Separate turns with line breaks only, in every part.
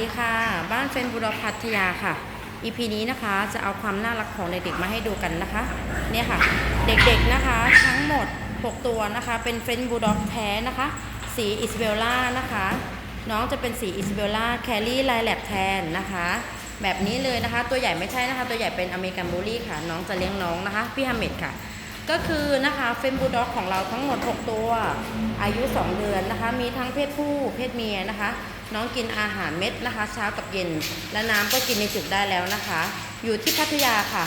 ดีค่ะ บ้านเฟนบุรพัทยาค่ะ EP นี้นะคะจะเอาความน่ารักของเด็กๆมาให้ดูกันนะคะ เนี่ยค่ะ เด็กๆนะคะทั้งหมด 6 ตัวนะคะ เป็นเฟนบูลด็อกแท้นะคะ สีอิสเบลล่านะคะ น้องจะเป็นสีอิสเบลล่าแคลรี่ไลแลกแทนนะคะ แบบนี้เลยนะคะ ตัวใหญ่ไม่ใช่นะคะ ตัวใหญ่เป็นอเมริกันบูลลี่ค่ะ น้องจะเลี้ยงน้องนะคะ พี่ฮัมเมดค่ะ ก็คือนะคะเฟนบูลด็อกของเราทั้งหมด 6 ตัว อายุ 2 เดือนนะคะ มีทั้งเพศผู้เพศเมียนะคะ น้องกินอาหารเม็ดนะคะ เช้ากับเย็น และน้ำก็กินในจุกได้แล้วนะคะ อยู่ที่พัทยาค่ะ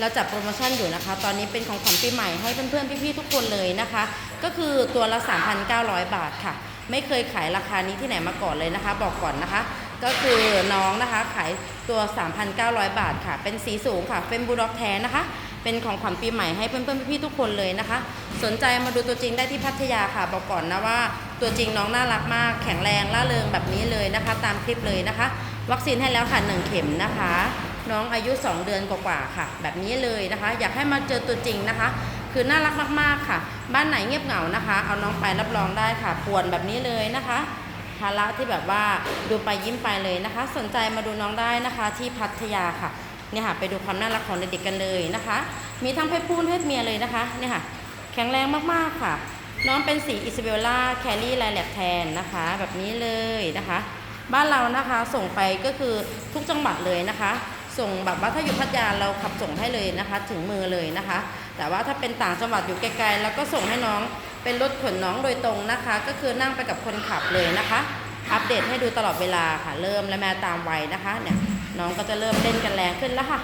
เราจัดโปรโมชั่นอยู่นะคะ ตอนนี้เป็นของขวัญปีใหม่ให้เพื่อนๆพี่ๆทุกคนเลยนะคะ ก็คือตัวละ 3,900 บาทค่ะ ไม่เคยขายราคานี้ที่ไหนมาก่อนเลยนะคะ บอกก่อนนะคะ ก็คือน้องนะคะขายตัว 3,900 บาทค่ะ เป็นสีสูงค่ะเป็นบูลด็อกแท้นะคะเป็นของขวัญปีใหม่ให้เพื่อนๆพี่ๆทุกคนเลยนะคะ สนใจมาดูตัวจริงได้ที่พัทยาค่ะ บอกก่อนนะว่า ตัวจริงน้องน่ารักมาก แข็งแรงล่าเริงแบบนี้เลยนะคะ ตามคลิปเลยนะคะ วัคซีนให้แล้วค่ะหนึ่งเข็มนะคะ น้องอายุ 2 เดือนกว่าๆค่ะ แบบนี้เลยนะคะ อยากให้มาเจอตัวจริงนะคะ คือน่ารักมากๆค่ะ บ้านไหนเงียบเหงานะคะ เอาน้องไปรับรองได้ค่ะป่วนแบบนี้เลยนะคะภาระที่แบบว่าดูไปยิ้มไปเลยนะคะ สนใจมาดูน้องได้นะคะที่พัทยาค่ะเนี่ยค่ะไปดูความน่ารักของเด็กๆกันเลยนะคะ มีทั้งเพศผู้เพศเมียเลยนะคะเนี่ยค่ะ แข็งแรงมากๆค่ะ น้องเป็นสีอิซาเบลล่าแคลรี่ไลแลกแทนนะคะ แบบนี้เลยนะคะ บ้านเรานะคะส่งไปก็คือทุกจังหวัดเลยนะคะ ส่งแบบว่าถ้าอยู่พัทยาเราขับส่งให้เลยนะคะ ถึงมือเลยนะคะ แต่ว่าถ้าเป็นต่างจังหวัดอยู่ไกลๆเราก็ส่งให้น้องเป็นรถขนน้องโดยตรงนะคะ ก็คือนั่งไปกับคนขับเลยนะคะ อัปเดตให้ดูตลอดเวลาค่ะ เริ่มและแม่ตามไวนะคะเนี่ยน้องก็จะเริ่มเล่นกันแรงขึ้นแล้วค่ะ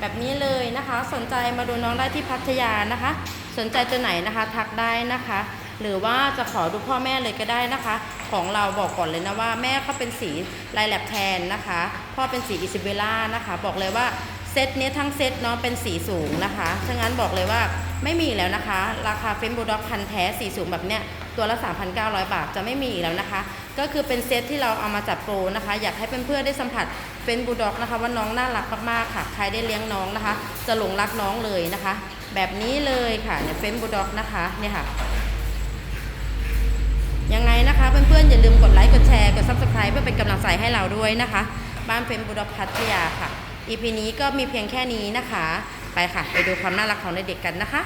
แบบนี้เลยนะคะ สนใจมาดูน้องได้ที่พัทยานะคะ สนใจตัวไหนนะคะ ทักได้นะคะ หรือว่าจะขอดูพ่อแม่เลยก็ได้นะคะ ของเราบอกก่อนเลยนะว่าแม่เขาเป็นสีลายแลบแทนนะคะ พ่อเป็นสีอิซิเบล่านะคะ บอกเลยว่าเซตนี้ทั้งเซตเนาะเป็นสีสูงนะคะฉะนั้นบอกเลยว่าไม่มีแล้วนะคะ ราคาเฟนบูด็อกพันแท้สีสูงแบบเนี้ยตัวละ 3,900 บาทจะไม่มีอีกแล้วนะคะ ก็คือเป็นเซตที่เราเอามาจัดโปรนะคะ อยากให้เพื่อนๆได้สัมผัสเฟนบูด็อกนะคะว่าน้องน่ารักมากๆค่ะ ใครได้เลี้ยงน้องนะคะ จะหลงรักน้องเลยนะคะ แบบนี้เลยค่ะเนี่ยเฟนบูด็อกนะคะเนี่ยค่ะ เพื่อนๆ อย่าลืมกดไลค์ กดแชร์ กด subscribe เพื่อเป็นกำลังใจให้เราด้วยนะคะ บ้านเฟรมบุรพัทยาค่ะ EP นี้ก็มีเพียงแค่นี้นะคะ ไปค่ะ ไปดูความน่ารักของเด็กๆกันนะคะ